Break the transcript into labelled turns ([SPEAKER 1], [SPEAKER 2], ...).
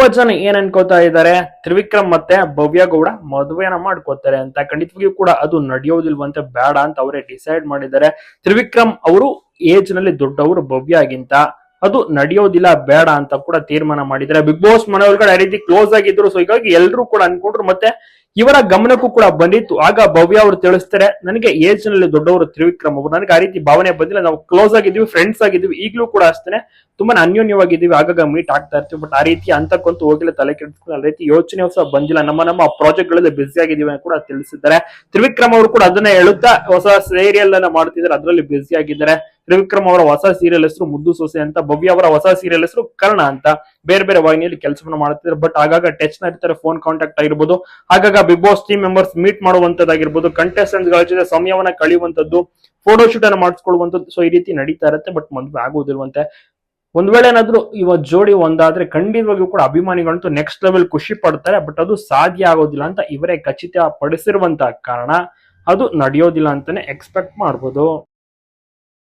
[SPEAKER 1] ತುಂಬಾ ಜನ ಏನ್ ಅನ್ಕೋತಾ ಇದ್ದಾರೆ ತ್ರಿವಿಕ್ರಮ್ ಮತ್ತೆ ಭವ್ಯ ಗೌಡ ಮದುವೆನ ಮಾಡ್ಕೋತಾರೆ ಅಂತ. ಖಂಡಿತವಾಗಿಯೂ ಕೂಡ ಅದು ನಡೆಯೋದಿಲ್ವಂತೆ ಬೇಡ ಅಂತ ಅವರೇ ಡಿಸೈಡ್ ಮಾಡಿದ್ದಾರೆ. ತ್ರಿವಿಕ್ರಮ್ ಅವರು ಏಜ್ನಲ್ಲಿ ದೊಡ್ಡವರು ಭವ್ಯಗಿಂತ ಅದು ನಡೆಯೋದಿಲ್ಲ ಬೇಡ ಅಂತ ಕೂಡ ತೀರ್ಮಾನ ಮಾಡಿದ್ದಾರೆ. ಬಿಗ್ ಬಾಸ್ ಮನೆ ಆ ರೀತಿ ಕ್ಲೋಸ್ ಆಗಿದ್ರು ಸೊ ಹೀಗಾಗಿ ಎಲ್ಲರೂ ಕೂಡ ಅನ್ಕೊಂಡ್ರು. ಮತ್ತೆ ಇವರ ಗಮನಕ್ಕೂ ಕೂಡ ಬಂದಿತ್ತು. ಆಗ ಭವ್ಯ ಅವರು ತಿಳಿಸ್ತಾರೆ, ನನಗೆ ಏಜ್ನಲ್ಲಿ ದೊಡ್ಡವರು ತ್ರಿವಿಕ್ರಮ್ ಅವರು ನನಗೆ ಆ ರೀತಿ ಭಾವನೆ ಬಂದಿಲ್ಲ. ನಾವು ಕ್ಲೋಸ್ ಆಗಿದ್ದೀವಿ ಫ್ರೆಂಡ್ಸ್ ಆಗಿದ್ವಿ ಈಗಲೂ ಕೂಡ ಅಷ್ಟೇ ತುಂಬಾ ಅನ್ಯೋನ್ಯವಾಗಿದ್ದೀವಿ. ಆಗಾಗ ಮೀಟ್ ಆಗ್ತಾ ಇರ್ತೀವಿ. ಬಟ್ ಆ ರೀತಿ ಅಂತಕ್ಕಂತೂ ಹೋಗಿಲ್ಲ, ತಲೆ ಕೆಡಿಸ್ಕೊಂಡು ಆ ರೀತಿ ಯೋಚನೆ ಹೊಸ ಬಂದಿಲ್ಲ. ನಮ್ಮ ನಮ್ಮ ಪ್ರಾಜೆಕ್ಟ್ಗಳಲ್ಲಿ ಬಿಸಿ ಆಗಿದ್ದೀವಿ ಅಂತ ಕೂಡ ತಿಳಿಸಿದ್ದಾರೆ. ತ್ರಿವಿಕ್ರಮ್ ಅವರು ಕೂಡ ಅದನ್ನ ಹೇಳುತ್ತಾ, ಹೊಸ ಸೀರಿಯಲ್ ಅನ್ನ ಮಾಡ್ತಿದ್ದಾರೆ. ಅದರಲ್ಲಿ ಬಿಸಿ ಆಗಿದ್ದಾರೆ. ತ್ರಿವಿಕ್ರಮ್ ಅವರ ಹೊಸ ಸೀರಿಯಲ್ ಹೆಸರು ಮುದ್ದು ಸೊಸೆ ಅಂತ, ಭವ್ಯ ಅವರ ಹೊಸ ಸೀರಿಯಲ್ ಹೆಸರು ಕರ್ಣ ಅಂತ, ಬೇರೆ ಬೇರೆ ವಾಹಿನಿಯಲ್ಲಿ ಕೆಲಸವನ್ನು ಮಾಡುತ್ತಿದ್ದಾರೆ ಬಟ್ ಆಗಾಗ ಟಚ್ನ ಇರ್ತಾರೆ ಫೋನ್ ಕಾಂಟ್ಯಾಕ್ಟ್ ಆಗಿರ್ಬೋದು. ಆಗಾಗ Bigg Boss team members meet ಮಾಡುವಂತದ್ದಾಗಿರ್ಬೋದು ಕಂಟೆಸ್ಟೆಂಟ್ಗಳ ಜೊತೆ ಸಮಯವನ್ನ ಕಳೆಯುವಂತದ್ದು ಫೋಟೋ ಶೂಟ್ ಅನ್ನ ಮಾಡಿಸ್ಕೊಳ್ಳುವಂತದ್ದು ಸೊ ಈ ರೀತಿ ನಡೀತಾ ಇರುತ್ತೆ ಬಟ್ ಮದುವೆ ಆಗುವುದಿಲ್ವಂತೆ ಒಂದ್ ವೇಳೆ ಏನಾದ್ರು ಇವ ಜೋಡಿ ಒಂದಾದ್ರೆ ಖಂಡಿತವಾಗಿಯೂ ಕೂಡ ಅಭಿಮಾನಿಗಳಂತೂ ನೆಕ್ಸ್ಟ್ ಲೆವೆಲ್ ಖುಷಿ ಪಡ್ತಾರೆ. ಬಟ್ ಅದು ಸಾಧ್ಯ ಆಗೋದಿಲ್ಲ ಅಂತ ಇವರೇ ಖಚಿತ ಪಡಿಸಿರುವಂತಹ ಕಾರಣ. ಅದು ನಡೆಯೋದಿಲ್ಲ ಅಂತಾನೆ ಎಕ್ಸ್ಪೆಕ್ಟ್ ಮಾಡ್ಬೋದು.